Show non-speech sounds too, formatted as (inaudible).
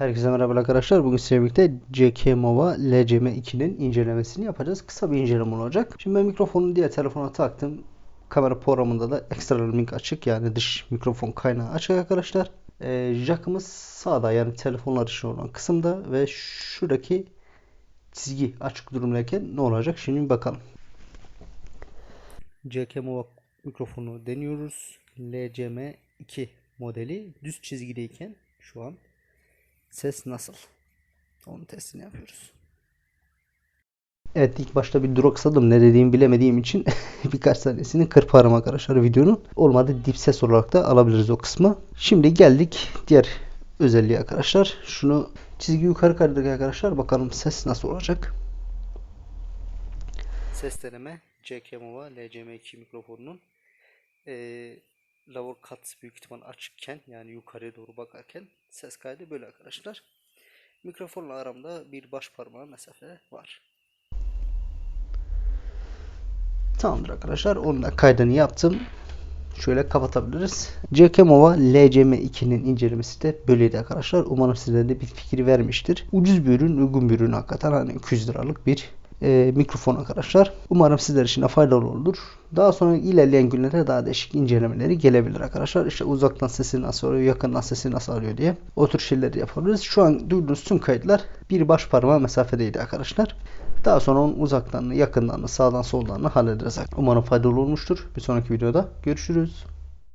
Herkese merhaba arkadaşlar. Bugün sizlerle birlikte CK Mova LCM2'nin incelemesini yapacağız. Kısa bir inceleme olacak. Şimdi ben mikrofonu diğer telefona taktım. Kamera programında da ekstra mic açık yani dış mikrofon kaynağı açık arkadaşlar. Ee, jackımız sağda yani telefonlar için olan kısımda ve şuradaki çizgi açık durumdayken ne olacak? Şimdi bakalım. CK Mova mikrofonu deniyoruz. LCM2 modeli düz çizgideyken şu an Ses nasıl? Onun testini yapıyoruz. Evet ilk başta bir duraksadım. Ne dediğimi bilemediğim için (laughs) birkaç tanesini kırparım arkadaşlar videonun. Olmadı dip ses olarak da alabiliriz o kısmı. Şimdi geldik diğer özelliği arkadaşlar. Şunu çizgi yukarı kaydık arkadaşlar. Bakalım ses nasıl olacak. Ses deneme CK Mova LCM2 mikrofonunun ee, lower cut büyük ihtimal açıkken yani yukarıya doğru bakarken ses kaydı böyle arkadaşlar. Mikrofonla aramda bir baş parmağı mesafe var. Tamamdır arkadaşlar. Onun da kaydını yaptım. Şöyle kapatabiliriz. CK Mova LCM2'nin incelemesi de böyleydi arkadaşlar. Umarım sizlere de bir fikir vermiştir. Ucuz bir ürün, uygun bir ürün hakikaten. Hani 200 liralık bir e, mikrofon arkadaşlar. Umarım sizler için de faydalı olur. Daha sonra ilerleyen günlerde daha değişik incelemeleri gelebilir arkadaşlar. İşte uzaktan sesi nasıl alıyor, yakından sesi nasıl alıyor diye o tür şeyleri yapabiliriz. Şu an duyduğunuz tüm kayıtlar bir baş parmağı mesafedeydi arkadaşlar. Daha sonra onun uzaktanını, yakınlarını, sağdan soldan hallederiz. Umarım faydalı olmuştur. Bir sonraki videoda görüşürüz.